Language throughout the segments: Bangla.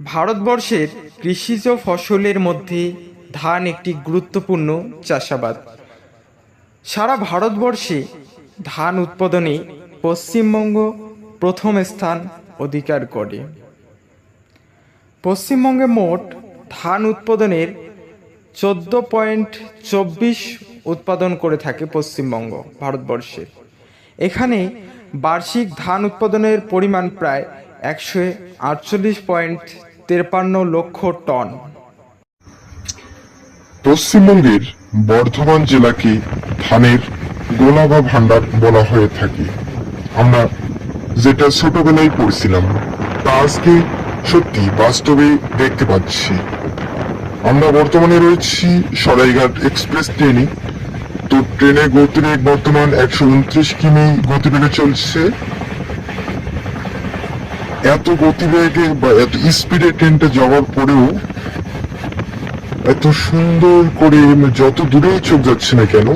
ভারতবর্ষের কৃষিজ ফসলের মধ্যে ধান একটি গুরুত্বপূর্ণ চাষাবাদ। সারা ভারতবর্ষে ধান উৎপাদনে পশ্চিমবঙ্গ প্রথম স্থান অধিকার করে। পশ্চিমবঙ্গে মোট ধান উৎপাদনের চোদ্দ পয়েন্ট চব্বিশ উৎপাদন করে থাকে পশ্চিমবঙ্গ, ভারতবর্ষে। এখানে বার্ষিক ধান উৎপাদনের পরিমাণ প্রায় একশো আটচল্লিশ পয়েন্ট তেপান্ন লক্ষ টন। পশ্চিমবঙ্গের বর্ধমান জেলাকে ধানের গোলা বা ভান্ডার বলা হয়ে থাকে। আমরা যেটা ছোটবেলায় পড়ছিলাম, তা আজকে সত্যি বাস্তবে দেখতে পাচ্ছি। আমরা বর্তমানে রয়েছি সরাইঘাট এক্সপ্রেস ট্রেনে। তো ট্রেনের গতিবেগ বর্তমান একশো উনত্রিশ কিমি গতিবেগে চলছে। এত গতিবেগে বা এত স্পিডে ট্রেনটা যাওয়ার পরেও এত সুন্দর করে যত দূরেই চোখ যাচ্ছে না কেন,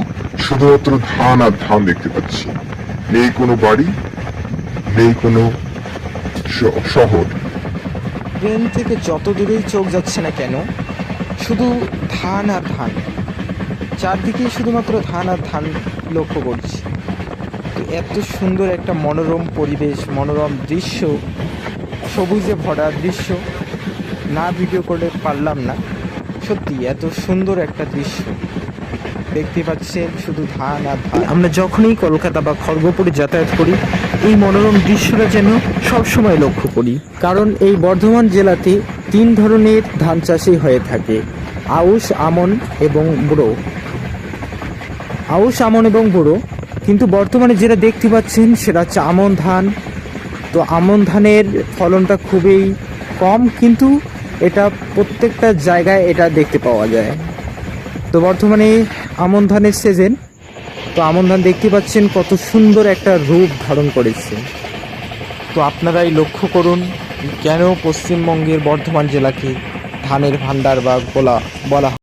শুধুমাত্র ধান আর ধান দেখতে পাচ্ছি। নেই কোনো বাড়ি, নেই কোনো শহর। ট্রেন থেকে যত দূরেই চোখ যাচ্ছে না কেন, শুধু ধান আর ধান। চারদিকেই শুধুমাত্র ধান আর ধান লক্ষ্য করছি। তো এত সুন্দর একটা মনোরম পরিবেশ, মনোরম দৃশ্য, সবুজে ভরা দৃশ্য। না ভিডিও করে পারলাম না। সত্যি, এত সুন্দর একটা দৃশ্য। দেখতে পাচ্ছেন শুধু ধান আর ধান আমরা যখনই কলকাতা বা খড়গপুরে যাতায়াত করি, এই মনোরম দৃশ্যটা যেন সবসময় লক্ষ্য করি। কারণ এই বর্ধমান জেলাতে তিন ধরনের ধান চাষই হয়ে থাকে, আউশ, আমন এবং বুড়ো আউশ, আমন এবং বুড়ো কিন্তু বর্তমানে যেটা দেখতে পাচ্ছেন সেটা হচ্ছে আমন ধান। তো আমন ধানের ফলনটা খুবই কম, কিন্তু এটা প্রত্যেকটা জায়গায় এটা দেখতে পাওয়া যায়। তো বর্তমানে আমন ধানের সিজন তো আমন ধান দেখতে পাচ্ছেন কত সুন্দর একটা রূপ ধারণ করেছে। তো আপনারাই লক্ষ্য করুন, কেন পশ্চিমবঙ্গের বর্ধমান জেলাকে ধানের ভান্ডার বা গোলা বলা হয়।